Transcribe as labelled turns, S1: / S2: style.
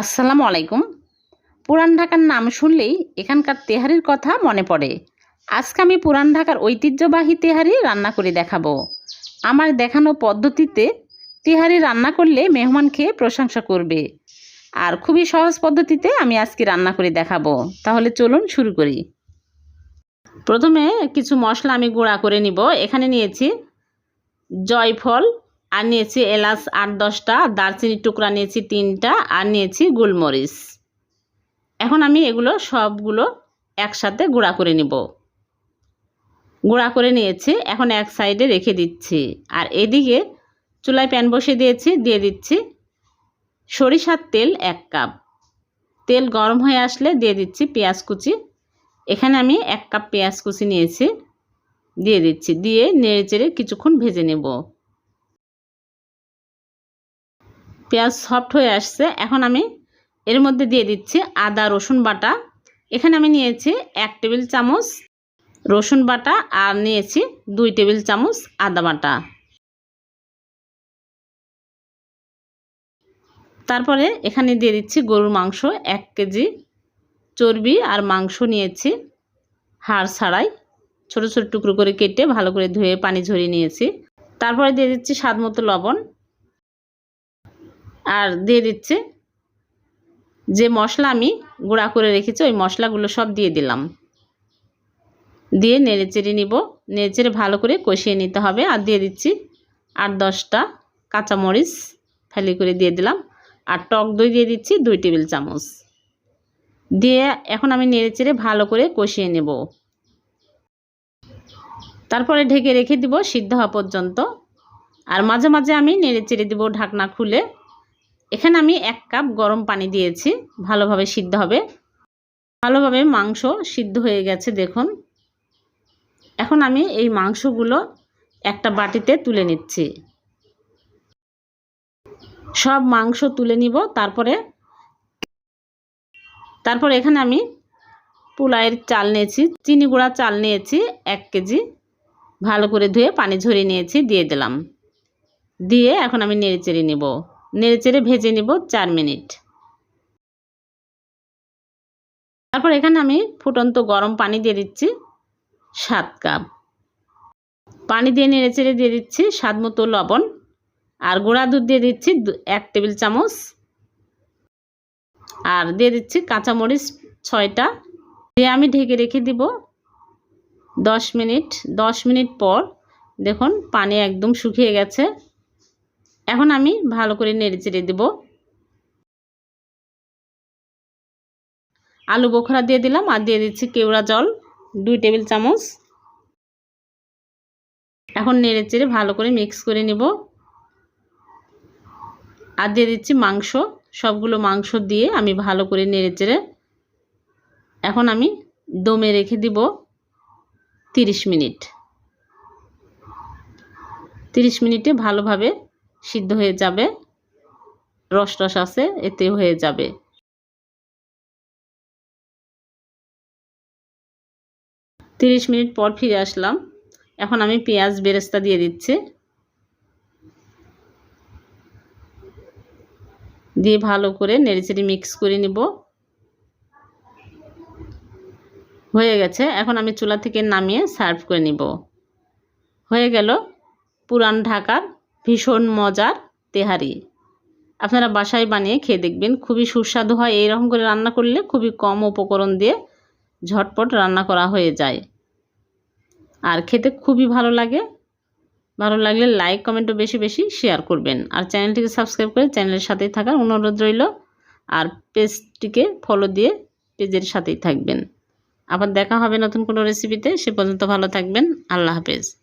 S1: আসসালামু আলাইকুম। পুরান ঢাকার নাম শুনলেই এখানকার তেহারির কথা মনে পড়ে। আজকে আমি পুরান ঢাকার ঐতিহ্যবাহী তেহারি রান্না করে দেখাবো। আমার দেখানো পদ্ধতিতে তেহারি রান্না করলে মেহমান খেয়ে প্রশংসা করবে। আর খুবই সহজ পদ্ধতিতে আমি আজকে রান্না করে দেখাবো। তাহলে চলুন শুরু করি। প্রথমে কিছু মশলা আমি গুঁড়া করে নিব। এখানে নিয়েছি জয়ফল আর নিয়েছি এলাচ আট দশটা, দারচিনির টুকরা নিয়েছি তিনটা, আর নিয়েছি গোলমরিচ। এখন আমি এগুলো সবগুলো একসাথে গুঁড়া করে নিব। গুঁড়া করে নিয়েছি, এখন এক সাইডে রেখে দিচ্ছি। আর এদিকে চুলায় প্যান বসিয়ে দিয়েছি, দিয়ে দিচ্ছি সরিষার তেল এক কাপ। তেল গরম হয়ে আসলে দিয়ে দিচ্ছি পেঁয়াজ কুচি। এখানে আমি এক কাপ পেঁয়াজ কুচি নিয়েছি, দিয়ে দিচ্ছি। দিয়ে নেড়ে চেড়ে কিছুক্ষণ ভেজে নেব। পেঁয়াজ সফট হয়ে আসছে। এখন আমি এর মধ্যে দিয়ে দিচ্ছি আদা, রসুন বাটা। এখানে আমি নিয়েছি এক টেবিল চামচ রসুন বাটা আর নিয়েছি দুই টেবিল চামচ আদা বাটা। তারপরে এখানে দিয়ে দিচ্ছি গরুর মাংস এক কেজি চর্বি আর মাংস নিয়েছি হাড় ছাড়াই। ছোটো ছোটো টুকরো করে কেটে ভালো করে ধুয়ে পানি ঝরিয়ে নিয়েছি। তারপরে দিয়ে দিচ্ছি স্বাদ মতো লবণ। আর দিয়ে দিচ্ছি যে মশলা আমি গুঁড়া করে রেখেছি, ওই মশলাগুলো সব দিয়ে দিলাম। দিয়ে নেড়ে চেড়ে নিব। নেড়ে চেড়ে ভালো করে কষিয়ে নিতে হবে। আর দিয়ে দিচ্ছি আট দশটা কাঁচামরিচ ফেলি করে দিয়ে দিলাম। আর টক দই দিয়ে দিচ্ছি দুই টেবিল চামচ। দিয়ে এখন আমি নেড়ে চেড়ে ভালো করে কষিয়ে নেব। তারপরে ঢেকে রেখে দিব সিদ্ধ হওয়া পর্যন্ত। আর মাঝে মাঝে আমি নেড়ে চেড়ে দিব ঢাকনা খুলে। এখানে আমি এক কাপ গরম পানি দিয়েছি, ভালোভাবে সিদ্ধ হবে। ভালোভাবে মাংস সিদ্ধ হয়ে গেছে, দেখুন। এখন আমি এই মাংসগুলো একটা বাটিতে তুলে নিচ্ছি। সব মাংস তুলে নিব, তারপরে তারপর এখানে আমি পোলাইয়ের চাল নিয়েছি, চিনি গুঁড়া চাল নিয়েছি, এক কেজি। ভালো করে ধুয়ে পানি ঝরিয়ে নিয়েছি, দিয়ে দিলাম। দিয়ে এখন আমি নেড়ে চেড়ে নেব। নেড়ে চেড়ে ভেজে নিব চার মিনিট। তারপর এখানে আমি ফুটন্ত গরম পানি দিয়ে দিচ্ছি সাত কাপ। পানি দিয়ে নেড়ে চেড়ে দিয়ে দিচ্ছি স্বাদ মতো লবণ আর গুঁড়া দুধ দিয়ে দিচ্ছি এক টেবিল চামচ। আর দিয়ে দিচ্ছি কাঁচামরিচ ছয়টা। দিয়ে আমি ঢেকে রেখে দিব দশ মিনিট। দশ মিনিট পর দেখুন পানি একদম শুকিয়ে গেছে। এখন আমি ভালো করে নেড়ে চেড়ে দেব। আলু বোখরা দিয়ে দিলাম আর দিয়ে দিচ্ছি কেওড়া জল, দুই টেবিল চামচ। এখন নেড়ে চেড়ে ভালো করে মিক্স করে নেব। আর দিয়ে দিচ্ছি মাংস, সবগুলো মাংস দিয়ে আমি ভালো করে নেড়ে চেড়ে এখন আমি দমে রেখে দিব তিরিশ মিনিট। তিরিশ মিনিটে ভালোভাবে সিদ্ধ হয়ে যাবে। রস রস আছে, এতে হয়ে যাবে। তিরিশ মিনিট পর ফিরে আসলাম। এখন আমি পেঁয়াজ বেরেস্তা দিয়ে দিচ্ছি। দিয়ে ভালো করে নেড়েচেড়ে মিক্স করে নিব। হয়ে গেছে। এখন আমি চুলা থেকে নামিয়ে সার্ভ করে নিব। হয়ে গেল পুরান ঢাকার ভীষণ মজার তেহারি। আপনারা বাসায় বানিয়ে খেয়ে দেখবেন, খুবই সুস্বাদু হয়। এইরকম করে রান্না করলে খুবই কম উপকরণ দিয়ে ঝটপট রান্না করা হয়ে যায়। আর খেতে খুবই ভালো লাগে। ভালো লাগলে লাইক কমেন্টও বেশি বেশি শেয়ার করবেন। আর চ্যানেলটিকে সাবস্ক্রাইব করে চ্যানেলের সাথেই থাকার অনুরোধ রইল। আর পেজটিকে ফলো দিয়ে পেজের সাথেই থাকবেন। আবার দেখা হবে নতুন কোনো রেসিপিতে সে পর্যন্ত ভালো থাকবেন। আল্লাহ হাফেজ।